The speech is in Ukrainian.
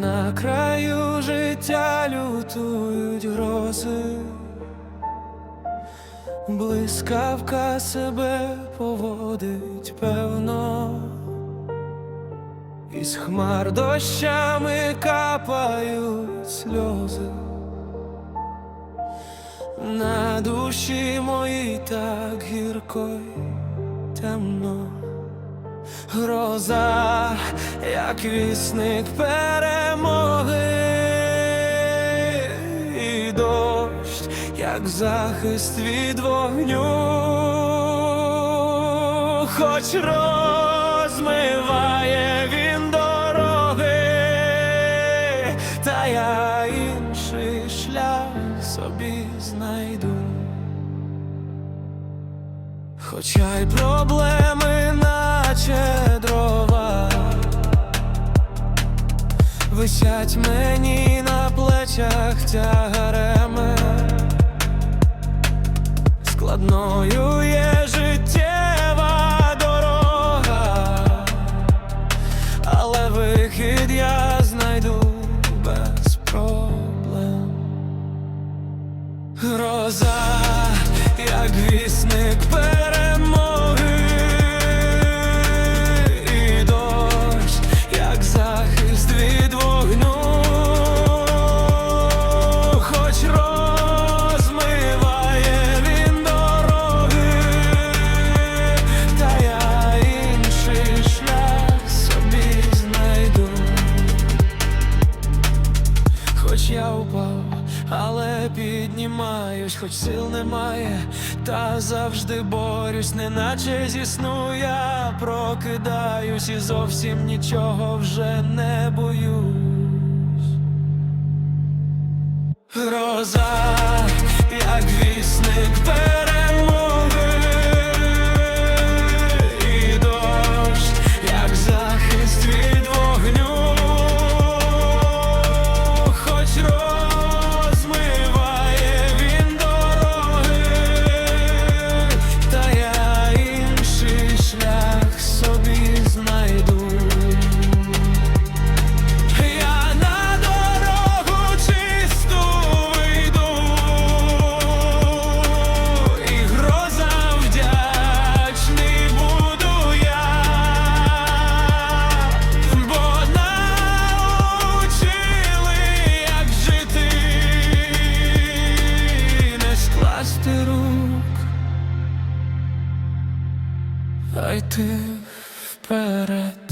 На краю життя лютують грози, блискавка себе поводить певно, із хмар дощами капають сльози. На душі моїй так гірко й темно. Гроза, як вісник перемоги, і дощ, як захист від вогню, хоч розмиває та я інший шлях собі знайду. Хоча й проблеми, наче дрова, висять мені на плечах тягареме, складною Гроза, але піднімаюсь, хоч сил немає, та завжди борюсь, неначе зі сну я прокидаюсь і зовсім нічого вже не боюсь. Гроза, як вісник йти вперед.